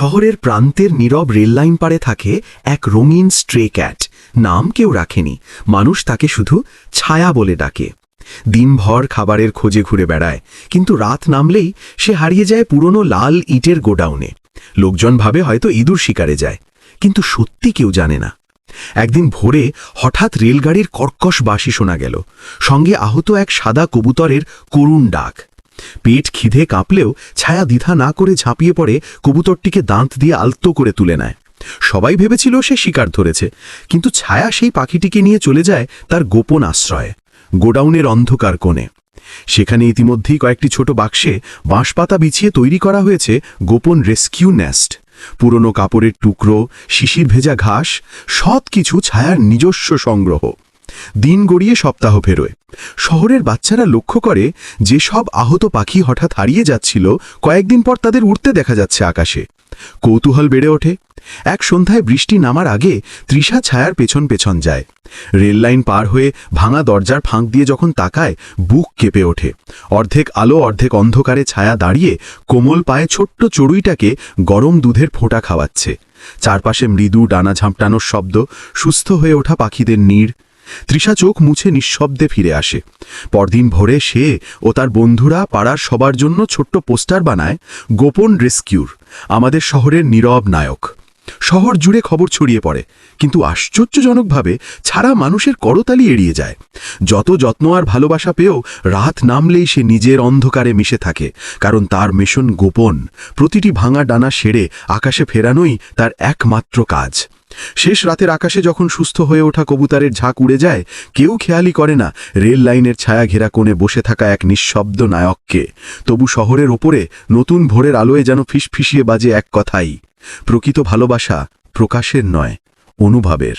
শহরের প্রান্তের নীরব রেললাইন পারে থাকে এক রঙিন স্ট্রে ক্যাট। নাম কেউ রাখেনি। মানুষ তাকে শুধু ছায়া বলে ডাকে। দিনভর খাবারের খোঁজে ঘুরে বেড়ায়, কিন্তু রাত নামলেই সে হারিয়ে যায় পুরনো লাল ইটের গোডাউনে। লোকজন ভাবে হয়তো ইঁদুর শিকারে যায়, কিন্তু সত্যি কেউ জানে না। একদিন ভোরে হঠাৎ রেলগাড়ির কর্কশ বাসি শোনা গেল। সঙ্গে আহত এক সাদা কবুতরের করুণ ডাক। পেট খিদে কাঁপলেও ছায়া দ্বিধা না করে ঝাঁপিয়ে পড়ে কবুতরটিকে দাঁত দিয়ে আলতো করে তুলে নেয়। সবাই ভেবেছিল সে শিকার ধরেছে, কিন্তু ছায়া সেই পাখিটিকে নিয়ে চলে যায় তার গোপন আশ্রয়ে, গোডাউনের অন্ধকার কোণে। সেখানে ইতিমধ্যেই কয়েকটি ছোট বাক্সে বাঁশপাতা বিছিয়ে তৈরি করা হয়েছে গোপন রেস্কিউ নেস্ট। পুরনো কাপড়ের টুকরো, শিশির ভেজা ঘাস সব কিছু ছায়ার নিজস্ব সংগ্রহ। দিন গড়িয়ে সপ্তাহ ফেরোয়। শহরের বাচ্চারা লক্ষ্য করে যে সব আহত পাখি হঠাৎ হারিয়ে যাচ্ছিল, কয়েকদিন পর তাদের উড়তে দেখা যাচ্ছে আকাশে। কৌতূহল বেড়ে ওঠে। এক সন্ধ্যায় বৃষ্টি নামার আগে তৃষা ছায়ার পেছন পেছন যায়। রেললাইন পার হয়ে ভাঙা দরজার ফাঁক দিয়ে যখন তাকায়, বুক কেঁপে ওঠে। অর্ধেক আলো, অর্ধেক অন্ধকারে ছায়া দাঁড়িয়ে কোমল পায়ে ছোট্ট চড়ুইটাকে গরম দুধের ফোঁটা খাওয়াচ্ছে। চারপাশে মৃদু ডানা ঝাঁপটানোর শব্দ, সুস্থ হয়ে ওঠা পাখিদের নীড়। তৃষা চোখ মুছে নিঃশব্দে ফিরে আসে। পরদিন ভোরে সে ও তার বন্ধুরা পাড়ার সবার জন্য ছোট্ট পোস্টার বানায় গোপন রেস্কিউর, আমাদের শহরের নীরব নায়ক। শহর জুড়ে খবর ছড়িয়ে পড়ে, কিন্তু আশ্চর্যজনকভাবে ছাড়া মানুষের করতালি এড়িয়ে যায়। যত যত্ন আর ভালোবাসা পেয়েও রাত নামলেই সে নিজের অন্ধকারে মিশে থাকে, কারণ তার মিশন গোপন। প্রতিটি ভাঙা ডানা সেরে আকাশে ফেরানোই তার একমাত্র কাজ। শেষ রাতের আকাশে যখন সুস্থ হয়ে ওঠা কবুতারের ঝাঁক উড়ে যায়, কেউ খেয়ালই করে না রেল লাইনের ছায়া ঘেরা কোণে বসে থাকা এক নিঃশব্দ নায়ককে। তবু শহরের ওপরে নতুন ভোরের আলোয় যেন ফিসফিসিয়ে বাজে এক কথাই, প্রকৃত ভালোবাসা প্রকাশের নয়, অনুভবের।